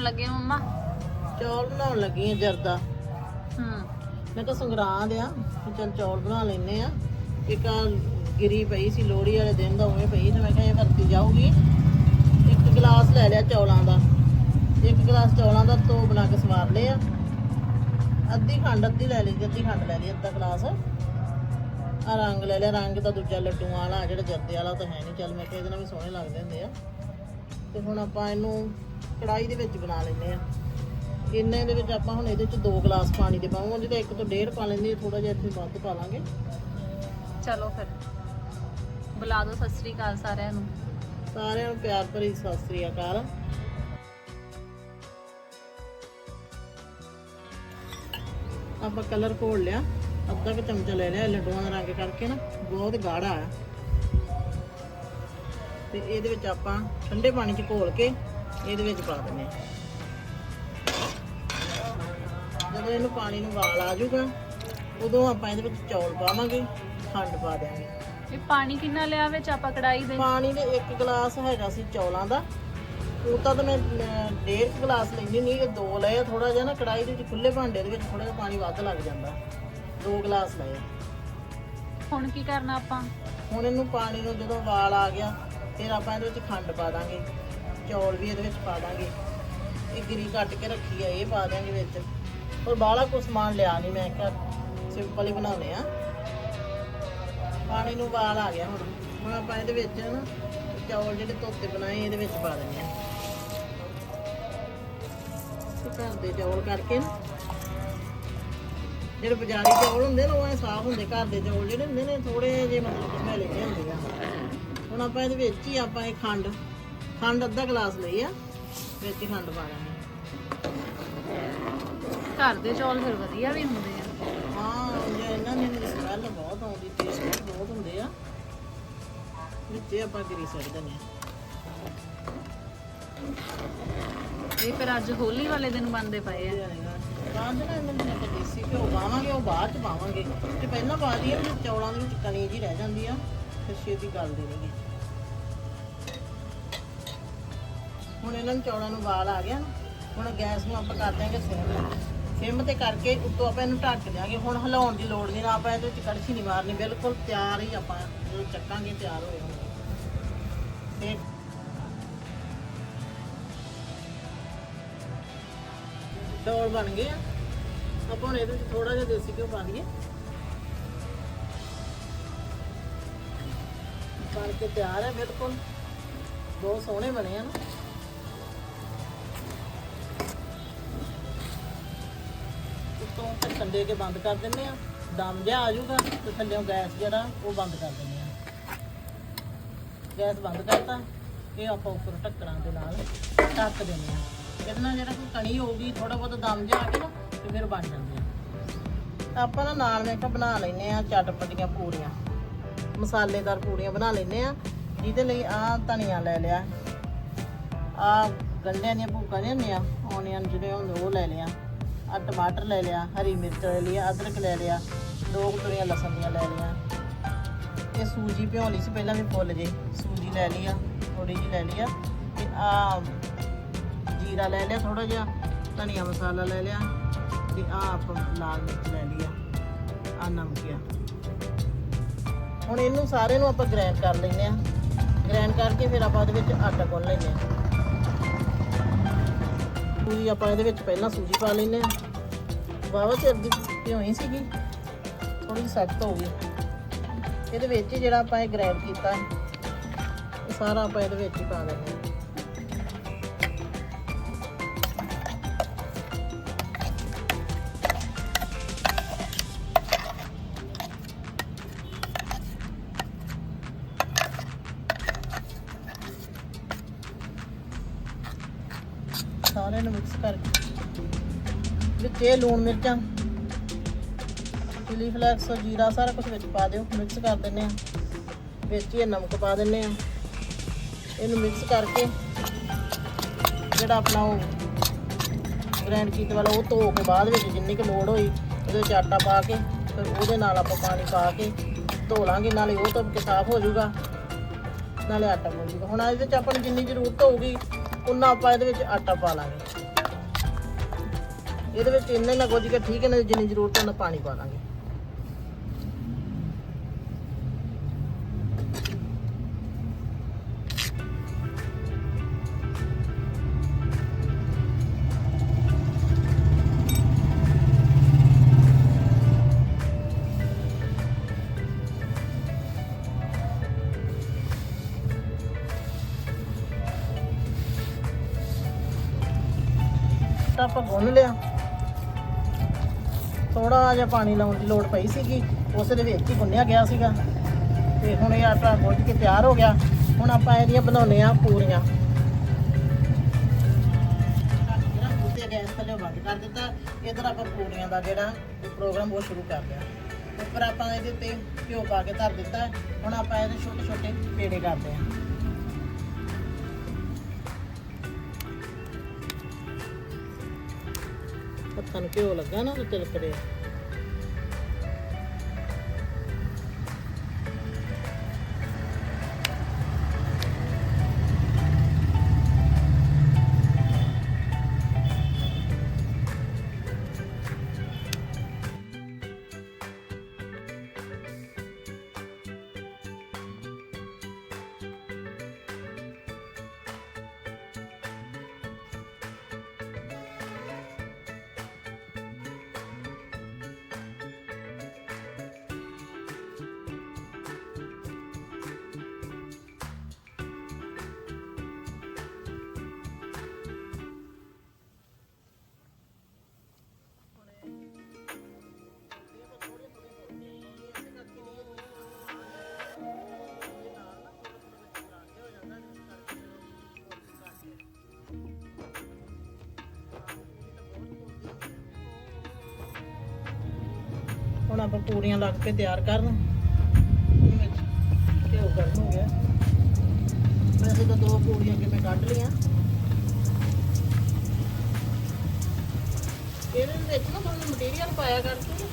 ਬਣਾਉਣ ਲੱਗੇ ਹੋ ਮੰਮਾ? ਚੌਲ ਬਣਾਉਣ ਲੱਗੀ ਆ ਜਰਦਾ ਹੂੰ। ਮੈਂ ਤਾਂ ਸੰਗਰਾਂਦ ਆ ਤੇ ਚੱਲ ਚੌਲ ਬਣਾ ਲੈਨੇ ਆ ਇੱਕ ਆ ਗਿਰੀ ਪਈ ਸੀ ਲੋਹੜੀ ਵਾਲੇ ਦਿਨ ਦਾ ਉਵੇਂ ਪਈ ਤੇ ਮੈਂ ਕਿਹਾ ਇਹ ਵਰਤੀ ਜਾਊਗੀ। ਇੱਕ ਗਲਾਸ ਲੈ ਲਿਆ ਚੌਲਾਂ ਦਾ। ਇੱਕ ਗਲਾਸ ਚੌਲਾਂ ਦਾ ਤੋਂ ਬਣਾ ਕੇ ਸਵਾਰ ਲਿਆ ਅੱਧੀ ਖੰਡ ਅੱਧੀ ਲੈ ਲਈ ਅੱਧੀ ਖੰਡ ਲੈ ਲਈ ਅੱਧਾ ਗਲਾਸ। ਆ ਰੰਗ ਲੈ ਲਿਆ ਰੰਗ ਤਾਂ ਦੂਜਾ ਲੱਡੂਆਂ ਵਾਲਾ ਜਿਹੜਾ ਜਰਦੇ ਵਾਲਾ ਉਹ ਤਾਂ ਹੈ ਨਹੀਂ। ਚੱਲ ਮੈਂ ਕਿਹਾ ਇਹਦੇ ਨਾਲ ਵੀ ਸੋਹਣੇ ਲੱਗਦੇ ਹੁੰਦੇ ਆ। ਤੇ ਹੁਣ ਆਪਾਂ ਇਹਨੂੰ ਕੜਾਈ ਦੇ ਵਿੱਚ ਬਣਾ ਲੈਨੇ ਆ। ਇੰਨੇ ਦੇ ਵਿੱਚ ਆਪਾਂ ਹੁਣ ਇਹਦੇ ਚ 2 ਗਲਾਸ ਪਾਣੀ ਦੇ ਪਾਵਾਂਗੇ ਤਾਂ ਇੱਕ ਤੋਂ ਡੇਢ ਪਾ ਲੈਂਦੇ ਥੋੜਾ ਜਿਹਾ ਇੱਥੇ ਵੱਧ ਪਾ ਲਾਂਗੇ। ਚਲੋ ਫਿਰ। ਬੁਲਾ ਦਿਓ ਸਤਿ ਸ੍ਰੀ ਅਕਾਲ ਸਾਰਿਆਂ ਨੂੰ। ਸਾਰਿਆਂ ਨੂੰ ਪਿਆਰ ਭਰੀ ਸਤਿ ਸ੍ਰੀ ਅਕਾਲ। ਆਪਾਂ ਕਲਰ ਘੋਲ ਲਿਆ ਅੱਧਾ ਕੁ ਚਮਚਾ ਲੈ ਲਿਆ ਲੱਡੂਆਂ ਦਾ ਰੰਗ ਕਰਕੇ ਨਾ ਬਹੁਤ ਗਾੜਾ ਆ। ਤੇ ਇਹਦੇ ਵਿੱਚ ਆਪਾਂ ਠੰਡੇ ਪਾਣੀ 'ਚ ਘੋਲ ਕੇ ਇਹਦੇ ਵਿੱਚ ਪਾ ਦਿੰਦੇ ਆ ਜਦੋਂ ਇਹਨੂੰ ਪਾਣੀ ਨੂੰ ਵਾਲ ਆ ਜਾਊਗਾ ਉਦੋਂ ਆਪਾਂ ਇਹਦੇ ਵਿੱਚ ਚੌਲ ਪਾਵਾਂਗੇ ਖੰਡ ਪਾ ਦਿਆਂਗੇ। ਇਹ ਪਾਣੀ ਕਿੰਨਾ ਲਿਆ ਵਿੱਚ? ਆਪਾਂ ਕੜਾਈ ਦੇ ਪਾਣੀ ਦੇ ਇੱਕ ਗਲਾਸ ਹੈਗਾ ਸੀ ਚੌਲਾਂ ਦਾ। ਉਹ ਤਾਂ ਮੈਂ ਡੇਢ ਗਲਾਸ ਲੈਂਦੀ ਨਹੀਂ ਇਹ ਦੋ ਲਏ ਥੋੜਾ ਜਿਹਾ ਨਾ ਕੜਾਈ ਦੇ ਵਿੱਚ ਖੁੱਲੇ ਭਾਂਡੇ ਦੇ ਵਿੱਚ ਥੋੜਾ ਜਿਹਾ ਪਾਣੀ ਵੱਧ ਲੱਗ ਜਾਂਦਾ। ਦੋ ਗਲਾਸ ਲਏ। ਹੁਣ ਕੀ ਕਰਨਾ ਆਪਾਂ? ਹੁਣ ਇਹਨੂੰ ਪਾਣੀ ਨੂੰ ਜਦੋਂ ਵਾਲ ਆ ਗਿਆ ਫਿਰ ਆਪਾਂ ਇਹਦੇ ਵਿੱਚ ਖੰਡ ਪਾ ਦਾਂਗੇ। ਚੌਲ ਵੀ ਇਹਦੇ ਵਿੱਚ ਪਾ ਦਾਂਗੇ। ਇਹ ਗਿਰੀ ਕੱਟ ਕੇ ਰੱਖੀ ਆ, ਇਹ ਪਾ ਦਾਂਗੇ ਵਿੱਚ। ਪਰ ਬਾਹਲਾ ਕੁਛ ਸਮਾਨ ਲਿਆ ਨਹੀਂ ਮੈਂ ਕਿਹਾ ਸਿੰਪਲ ਹੀ ਬਣਾਉਣੇ ਆ। ਪਾਣੀ ਨੂੰ ਵਾਲ ਆ ਗਿਆ ਹੁਣ। ਹੁਣ ਆਪਾਂ ਇਹਦੇ ਵਿੱਚ ਨਾ ਚੌਲ ਜਿਹੜੇ ਧੋਤੇ ਬਣਾਏ, ਇਹਦੇ ਵਿੱਚ ਪਾ ਦਿੰਦੇ ਆ। ਘਰ ਦੇ ਚੌਲ ਕਰਕੇ ਨਾ, ਜਿਹੜੇ ਬਾਜ਼ਾਰੀ ਚੌਲ ਹੁੰਦੇ ਨੇ, ਉਹ ਐ ਸਾਫ਼ ਹੁੰਦੇ। ਘਰ ਦੇ ਚੌਲ ਜਿਹੜੇ ਹੁੰਦੇ ਨੇ ਥੋੜੇ ਜਿਹੇ ਮਤਲਬ ਕਿ ਮੈਲੇ ਹੁੰਦੇ ਆ। ਹੁਣ ਆਪਾਂ ਇਹਦੇ ਵਿੱਚ ਹੀ ਆਪਾਂ ਇਹ ਖੰਡ ਖੰਡ ਅੱਧਾ ਗਲਾਸ ਲਈ ਆ ਵਿੱਚ ਹੀ ਖੰਡ ਪਾ ਦਾਂਗੇ। ਘਰ ਦੇ ਚੌਲ ਫਿਰ ਵਧੀਆ ਵੀ ਹੁੰਦੇ ਆ। ਹਾਂ ਜੇ ਇਹਨਾਂ ਦੀ ਸਮੈਲ ਬਹੁਤ ਆਉਂਦੀ ਟੇਸਟ ਬਹੁਤ ਹੁੰਦੇ ਆ। ਵਿੱਚ ਹੀ ਆਪਾਂ ਗਰੀ ਸੜ ਦਿੰਦੇ ਆ। ਇਹ ਫਿਰ ਅੱਜ ਹੋਲੀ ਵਾਲੇ ਦਿਨ ਬਣਦੇ ਪਏ ਆ। ਬਾਅਦ ਨਾ ਇਹਨਾਂ ਨੂੰ ਆਪਾਂ ਦੇਸੀ ਘਿਓ ਪਾਵਾਂਗੇ ਉਹ ਬਾਅਦ ਚ ਪਾਵਾਂਗੇ। ਤੇ ਪਹਿਲਾਂ ਪਾ ਦਈਏ ਵੀ ਚੌਲਾਂ ਦੇ ਵਿੱਚ ਕਣੀ ਜੀ ਰਹਿ ਜਾਂਦੀ ਆ ਫਿਰ ਛੇਤੀ ਗਲ ਦੇਣਗੇ ਹੁਣ ਇਹਨਾਂ ਨੂੰ ਚੌਲਾਂ ਨੂੰ ਵਾਲ ਆ ਗਿਆ ਨਾ, ਹੁਣ ਗੈਸ ਨੂੰ ਆਪਾਂ ਕਰ ਦਿਆਂਗੇ ਸਿਮ। ਸਿਮ ਤੇ ਕਰਕੇ ਉੱਤੋਂ ਆਪਾਂ ਇਹਨੂੰ ਢੱਕ ਦਿਆਂਗੇ। ਹੁਣ ਹਿਲਾਉਣ ਦੀ ਲੋੜ ਨਹੀਂ ਨਾ, ਆਪਾਂ ਇਹਦੇ ਵਿੱਚ ਕੜਛੀ ਨਹੀਂ ਮਾਰਨੀ, ਬਿਲਕੁਲ ਤਿਆਰ ਹੀ ਆਪਾਂ ਜਦੋਂ ਚੱਕਾਂਗੇ ਤਿਆਰ ਹੋਏ ਹੋਣਗੇ ਤੇ ਚੌਲ ਬਣ ਗਏ ਆ। ਆਪਾਂ ਹੁਣ ਇਹਦੇ ਵਿੱਚ ਥੋੜਾ ਜਿਹਾ ਦੇਸੀ ਘਿਓ ਪਾ ਦਈਏ। ਬਣ ਕੇ ਤਿਆਰ ਹੈ, ਬਿਲਕੁਲ। ਬਹੁਤ ਸੋਹਣੇ ਬਣੇ ਆ ਨਾ। ਉੱਤੋਂ ਢੱਕਣ ਦੇ ਕੇ ਬੰਦ ਕਰ ਦਿੰਦੇ ਆ ਦਮ ਜਿਹਾ ਆ ਜਾਊਗਾ ਤੇ ਥੱਲੇੋਂ ਗੈਸ ਜਿਹੜਾ, ਉਹ ਬੰਦ ਕਰ ਦਿੰਦੇ ਆ ਗੈਸ ਬੰਦ ਕਰਤਾ, ਇਹ ਆਪਾਂ ਉੱਪਰ ਢੱਕਣਾ ਦੇ ਨਾਲ ਢੱਕ ਦਿੰਦੇ ਆ ਇਹਦੇ ਨਾਲ ਜਿਹੜਾ ਕੋਈ ਕਣੀ ਹੋਊਗੀ ਥੋੜਾ ਬਹੁਤ ਦਮ ਜਿਹਾ ਆ ਕੇ ਨਾ, ਤੇ ਫਿਰ ਬਣ ਜਾਂਦੇ ਆ ਆਪਾਂ ਨਾ ਨਾਲ ਮੈਂ ਕਿਹਾ ਬਣਾ ਲੈਨੇ ਆ ਚਟਪਟੀਆਂ ਪੂਰੀਆਂ। ਮਸਾਲੇਦਾਰ ਪੂਰੀਆਂ ਬਣਾ ਲੈਨੇ ਆ ਜਿਹਦੇ ਲਈ ਆ ਧਨੀਆ ਲੈ ਲਿਆ। ਆ ਗੰਢਿਆਂ ਦੀਆਂ ਭੁੱਕਾਂ ਨਹੀਂ ਹੁੰਦੀਆਂ ਓਨੀਅਨ ਜਿਹੜੇ ਹੁੰਦੇ ਉਹ ਲੈ ਲਿਆ। ਆ ਟਮਾਟਰ ਲੈ ਲਿਆ, ਹਰੀ ਮਿਰਚ ਲੈ ਲਈ, ਅਦਰਕ ਲੈ ਲਿਆ, ਦੋ ਕੁ ਲਸਣ ਦੀਆਂ ਲੈ ਲਈਆਂ। ਇਹ ਸੂਜੀ ਭਿਉਂ ਲਈ ਸੀ, ਪਹਿਲਾਂ ਵੀ ਫੁੱਲ ਜੇ। ਸੂਜੀ ਲੈ ਲਈ ਆ ਥੋੜੀ ਜਿਹੀ ਲੈ ਲਈ ਆ। ਤੇ ਆ ਜੀਰਾ ਲੈ ਲਿਆ ਥੋੜਾ ਜਿਹਾ ਧਨੀਆ ਮਸਾਲਾ ਲੈ ਲਿਆ, ਤੇ ਆ ਆਪਾਂ ਲਾਲ ਮਿਰਚ ਲੈ ਲਈ ਆ ਆ ਨਮਕ ਆ। ਹੁਣ ਇਹਨੂੰ ਸਾਰੇ ਨੂੰ ਆਪਾਂ ਗ੍ਰਾਈਂਡ ਕਰ ਲੈਨੇ ਆ। ਗ੍ਰਾਈਂਡ ਕਰਕੇ ਫਿਰ ਆਪਾਂ ਉਹਦੇ ਵਿੱਚ ਆਟਾ ਗੁੰਨ ਲੈਨੇ ਆ। ਪੂਰੀ ਆਪਾਂ ਇਹਦੇ ਵਿੱਚ ਪਹਿਲਾਂ ਸੂਜੀ ਪਾ ਲੈਨੇ ਆ ਵਾਵਾ ਚਿਰ ਦੀ ਭਿਉਈ ਸੀਗੀ। ਥੋੜੀ ਸਖਤ ਹੋ ਗਈ। ਇਹਦੇ ਵਿੱਚ ਹੀ ਜਿਹੜਾ ਆਪਾਂ ਇਹ ਗ੍ਰਾਈਂਡ ਕੀਤਾ ਸਾਰਾ ਆਪਾਂ ਇਹਦੇ ਵਿੱਚ ਹੀ ਪਾ ਦਿੰਦੇ ਸਾਰਿਆਂ ਨੂੰ ਮਿਕਸ ਕਰਕੇ। ਵਿੱਚ ਇਹ ਲੂਣ ਮਿਰਚਾਂ ਚਿਲੀ ਫਲੈਕਸ ਜੀਰਾ ਸਾਰਾ ਕੁਝ ਵਿੱਚ ਪਾ ਦਿਓ ਮਿਕਸ ਕਰ ਦਿੰਨੇ ਆ ਵਿੱਚ ਇਹ ਨਮਕ ਪਾ ਦਿੰਨੇ ਆ ਇਹਨੂੰ ਮਿਕਸ ਕਰਕੇ ਜਿਹੜਾ ਆਪਣਾ ਉਹ ਗ੍ਰਾਈਂਡ ਕੀਤਾ ਵਾਲਾ, ਉਹ ਧੋ ਕੇ ਬਾਅਦ ਵਿੱਚ ਜਿੰਨੀ ਕੁ ਲੋੜ ਹੋਈ, ਉਹਦੇ ਵਿੱਚ ਆਟਾ ਪਾ ਕੇ, ਫਿਰ ਉਹਦੇ ਨਾਲ ਆਪਾਂ ਪਾਣੀ ਪਾ ਕੇ ਧੋ ਲਾਂਗੇ। ਨਾਲੇ ਉਹ ਧੋ ਕੇ ਸਾਫ਼ ਹੋ ਜਾਊਗਾ। ਨਾਲੇ ਆਟਾ ਬਣ ਜਾਊਗਾ। ਹੁਣ ਇਹਦੇ ਵਿੱਚ ਆਪਾਂ ਨੂੰ ਜਿੰਨੀ ਜ਼ਰੂਰਤ ਹੋਊਗੀ ਉਨਾ ਆਪਾਂ ਇਹਦੇ ਵਿੱਚ ਆਟਾ ਪਾ ਲਾਂਗੇ। ਇਹਦੇ ਵਿੱਚ ਇੰਨਾ ਹੀ ਨਾ ਗੁੱਝ ਕੇ ਠੀਕ ਹੈ ਨਾ, ਜਿੰਨੀ ਜ਼ਰੂਰਤ ਹੈ ਨਾ ਪਾਣੀ ਪਾ ਲਾਂਗੇ। ਤਾਂ ਆਪਾਂ ਗੁੰਨ ਲਿਆ। ਥੋੜਾ ਜਿਹਾ ਪਾਣੀ ਲਾਉਣ ਦੀ ਲੋੜ ਪਈ ਸੀਗੀ। ਉਸ ਦੇ ਵਿੱਚ ਹੀ ਗੁੰਨਿਆ ਗਿਆ ਸੀਗਾ। ਤੇ ਹੁਣ ਇਹ ਆਟਾ ਗੁੰਨ ਕੇ ਤਿਆਰ ਹੋ ਗਿਆ। ਹੁਣ ਆਪਾਂ ਇਹਦੀਆਂ ਬਣਾਉਨੇ ਆ ਪੂਰੀਆਂ। ਗੈਸ ਥੱਲੇ ਬੰਦ ਕਰ ਦਿੱਤਾ, ਇਧਰ ਆਪਾਂ ਪੂਰੀਆਂ ਦਾ ਜਿਹੜਾ ਪ੍ਰੋਗਰਾਮ ਉਹ ਸ਼ੁਰੂ ਕਰ ਲਿਆ। ਉੱਪਰ ਆਪਾਂ ਇਹਦੇ ਉੱਤੇ ਘਿਓ ਪਾ ਕੇ ਧਰ ਦਿੱਤਾ। ਹੁਣ ਆਪਾਂ ਇਹਦੇ ਛੋਟੇ ਛੋਟੇ ਪੇੜੇ ਕਰਦੇ ਹਾਂ। ਹੱਥਾਂ ਨੂੰ ਘਿਓ ਲੱਗਾ ਨਾ ਤੇ ਤਿਲਕ ਰਿਹਾ ਹੁਣ ਆਪਾਂ ਪੂਰੀਆਂ ਲੱਗ ਕੇ ਤਿਆਰ ਕਰਨ। ਘਿਓ ਗਰਮ ਹੋ ਗਿਆ। ਵੈਸੇ ਤਾਂ ਦੋ ਪੂਰੀਆਂ ਕਿਵੇਂ ਕੱਢ ਲਈਆਂ। ਇਹਦੇ ਵਿੱਚ ਨਾ ਥੋੜਾ ਮਟੀਰੀਅਲ ਪਾਇਆ ਕਰਕੇ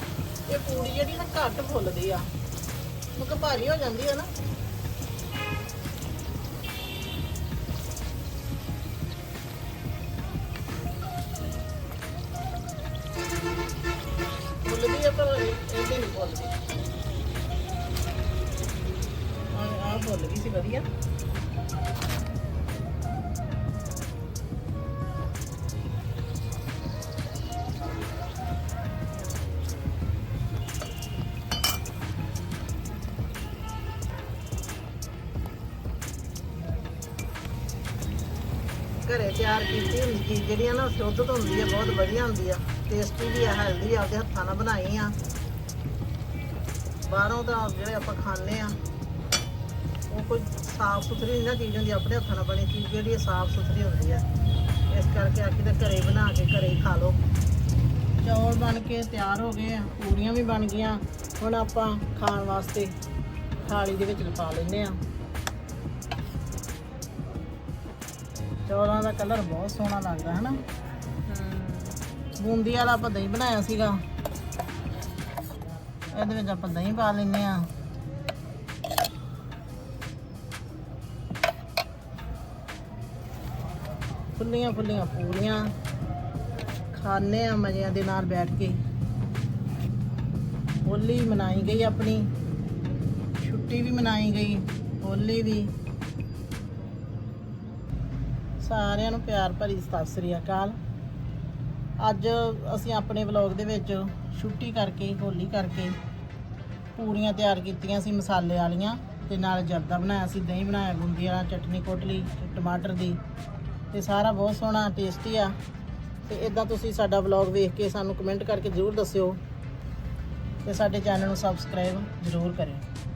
ਇਹ ਪੂਰੀ ਜਿਹੜੀ ਨਾ ਘੱਟ ਫੁੱਲਦੀ ਆ। ਮੁੱਕ ਭਾਰੀ ਹੋ ਜਾਂਦੀ ਆ ਨਾ। ਇਹਦੇ ਨਹੀਂ ਫੁੱਲਦੀ ਆ ਆ ਫੁੱਲ ਗਈ ਸੀ, ਵਧੀਆ। ਘਰੇ ਤਿਆਰ ਕੀਤੀ ਹੁੰਦੀ ਚੀਜ਼ ਜਿਹੜੀ ਨਾ ਸ਼ੁੱਧ ਤੋਂ ਹੁੰਦੀ ਆ, ਬਹੁਤ ਵਧੀਆ ਹੁੰਦੀ ਆ ਟੇਸਟੀ ਵੀ ਆ ਹੈਲਦੀ ਆ, ਉਹਦੇ ਹੱਥਾਂ ਨਾਲ ਬਣਾਈ ਆ। ਬਾਹਰੋਂ ਤਾਂ ਜਿਹੜੇ ਆਪਾਂ ਖਾਂਦੇ ਆ ਉਹ ਕੋਈ ਸਾਫ਼ ਸੁਥਰੀ ਨਹੀਂ ਨਾ ਚੀਜ਼ ਹੁੰਦੀ ਆਪਣੇ ਹੱਥਾਂ ਨਾਲ ਬਣੀ ਚੀਜ਼ ਜਿਹੜੀ ਆ ਸਾਫ਼ ਸੁਥਰੀ ਹੁੰਦੀ ਆ ਇਸ ਕਰਕੇ ਆਖੀ ਤਾਂ ਘਰੇ ਬਣਾ ਕੇ ਘਰੇ ਹੀ ਖਾ ਲਓ। ਚੌਲ ਬਣ ਕੇ ਤਿਆਰ ਹੋ ਗਏ ਆ ਪੂਰੀਆਂ ਵੀ ਬਣ ਗਈਆਂ ਹੁਣ ਆਪਾਂ ਖਾਣ ਵਾਸਤੇ ਥਾਲੀ ਦੇ ਵਿੱਚ ਪਾ ਲੈਂਦੇ ਆ ਚੌਲਾਂ ਦਾ ਕਲਰ ਬਹੁਤ ਸੋਹਣਾ ਲੱਗਦਾ ਹੈ। ਨਾ ਬੂੰਦੀ ਵਾਲਾ ਆਪਾਂ ਦਹੀਂ ਬਣਾਇਆ ਸੀਗਾ। ਇਹਦੇ ਵਿੱਚ ਆਪਾਂ ਦਹੀਂ ਪਾ ਲੈਂਦੇ ਆ ਫੁੱਲੀਆਂ ਫੁੱਲੀਆਂ ਪੂਰੀਆਂ। ਖਾਣੇ ਆ ਮਜ਼ਿਆਂ ਦੇ ਨਾਲ ਬੈਠ ਕੇ। ਹੋਲੀ ਮਨਾਈ ਗਈ ਆਪਣੀ। ਛੁੱਟੀ ਵੀ ਮਨਾਈ ਗਈ ਹੋਲੀ ਵੀ ਸਾਰਿਆਂ ਨੂੰ ਪਿਆਰ ਭਰੀ ਸਤਿ ਸ੍ਰੀ ਅਕਾਲ। ਅੱਜ ਅਸੀਂ ਆਪਣੇ ਵਲੌਗ ਦੇ ਵਿੱਚ ਛੁੱਟੀ ਕਰਕੇ, ਹੋਲੀ ਕਰਕੇ ਪੂਰੀਆਂ ਤਿਆਰ ਕੀਤੀਆਂ ਸੀ ਮਸਾਲੇ ਵਾਲੀਆਂ ਤੇ ਨਾਲ ਜਰਦਾ ਬਣਾਇਆ ਸੀ, ਦਹੀਂ ਬਣਾਇਆ ਗੁੰਦੀ ਵਾਲਾ, ਚਟਨੀ ਕੋਟਲੀ ਤੇ ਟਮਾਟਰ ਦੀ ਤੇ ਸਾਰਾ ਬਹੁਤ ਸੋਹਣਾ ਟੇਸਟੀ ਆ। ਤੇ ਇਦਾਂ ਤੁਸੀਂ ਸਾਡਾ ਵਲੌਗ ਵੇਖ ਕੇ ਸਾਨੂੰ ਕਮੈਂਟ ਕਰਕੇ ਜ਼ਰੂਰ ਦੱਸਿਓ ਤੇ ਸਾਡੇ ਚੈਨਲ ਨੂੰ ਸਬਸਕ੍ਰਾਈਬ ਜ਼ਰੂਰ ਕਰਿਓ।